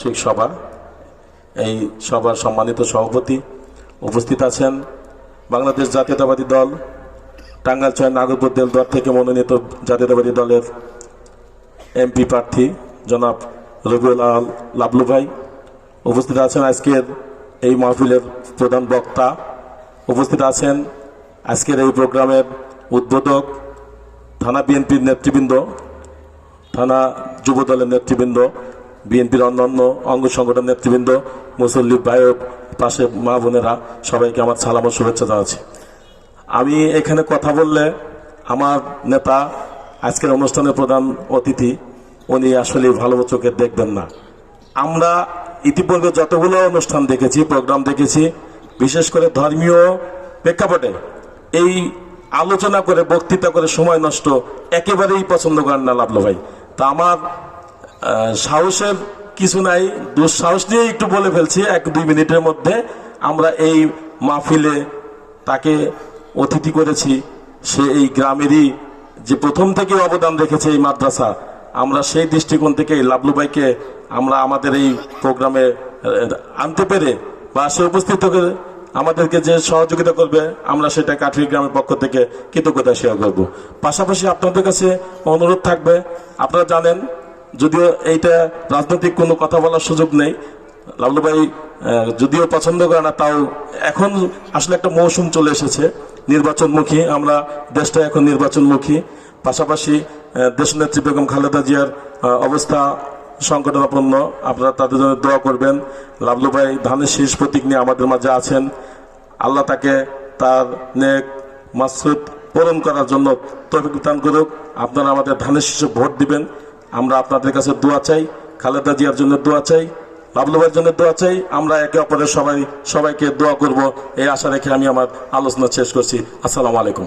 বার্ষিক সভা। এই সভার সম্মানিত সভাপতি উপস্থিত আছেন বাংলাদেশ জাতীয়তাবাদী দল টাঙ্গাইল ছয় নাগরপুর দল থেকে মনোনীত জাতীয়তাবাদী দলের এমপি প্রার্থী জনাব রবিউল আল লাবলু ভাই। উপস্থিত আছেন আজকের এই মাহফিলের প্রধান বক্তা। উপস্থিত আছেন আজকের এই প্রোগ্রামের উদ্বোধক থানা বিএনপির নেতৃবৃন্দ, থানা যুব দলের নেতৃবৃন্দ বিএনপির অন্যান্য অঙ্গ সংগঠন নেতৃবৃন্দ, মুসল্লি, বায়ক পাশে মা বোনেরা, সবাইকে আমার সালাম ও শুভেচ্ছা জানাচ্ছি। আমি এখানে কথা বললে আমার নেতা, আজকের অনুষ্ঠানের প্রধান অতিথি, উনি আসলে ভালো চোখে দেখবেন না। আমরা ইতিপূর্বে যতগুলো অনুষ্ঠান দেখেছি, প্রোগ্রাম দেখেছি, বিশেষ করে ধর্মীয় প্রেক্ষাপটে, এই আলোচনা করে, বক্তৃতা করে সময় নষ্ট একেবারেই পছন্দ করেন না লাভলো ভাই। তা আমার সাহসের কিছু নাই, দুঃসাহস নিয়ে একটু বলে ফেলছি, এক দুই মিনিটের মধ্যে আমরা এই মাহফিলে তাকে অতিথি করেছি। সে এই গ্রামেরই যে প্রথম থেকে অবদান রেখেছে এই মাদ্রাসা, আমরা সেই দৃষ্টিকোণ থেকে এই লাবলু ভাইকে আমরা আমাদের এই প্রোগ্রামে আনতে পেরে বা সে উপস্থিত হয়ে আমাদেরকে যে সহযোগিতা করবে, আমরা সেটা কাঠুরি গ্রামের পক্ষ থেকে কৃতজ্ঞতা শেয়ার করব। পাশাপাশি আপনাদের কাছে অনুরোধ থাকবে, আপনারা জানেন যদিও এইটা রাজনৈতিক কোনো কথা বলার সুযোগ নেই। লাবলু ভাই যদিও পছন্দ করে না, তাও এখন আসলে একটা মৌসুম চলে এসেছে নির্বাচনমুখী। আমরা দেশটা এখন নির্বাচনমুখী। পাশাপাশি দেশনেত্রী বেগম খালেদা জিয়ার অবস্থা সংকটাপন্ন। আপনারা তাদের জন্য দোয়া করবেন। লাবলু ভাই, ধানের শীর্ষ প্রতীক নিয়ে আমাদের মাঝে আছেন। আল্লাহ তাকে তার নেক মাসুদ পূরণ করার জন্য তৌফিক দান করুক। আপনারা আমাদের ধানের শীর্ষে ভোট দিবেন। আমরা আপনাদের কাছে দোয়া চাই, খালেদা জিয়ার জন্য দোয়া চাই লাভলুবার জন্য দোয়া চাই, আমরা একে অপরের সবাই, সবাইকে দোয়া করব, এই আশা রেখে আমি আমার আলোচনা শেষ করছি। আসসালামু আলাইকুম।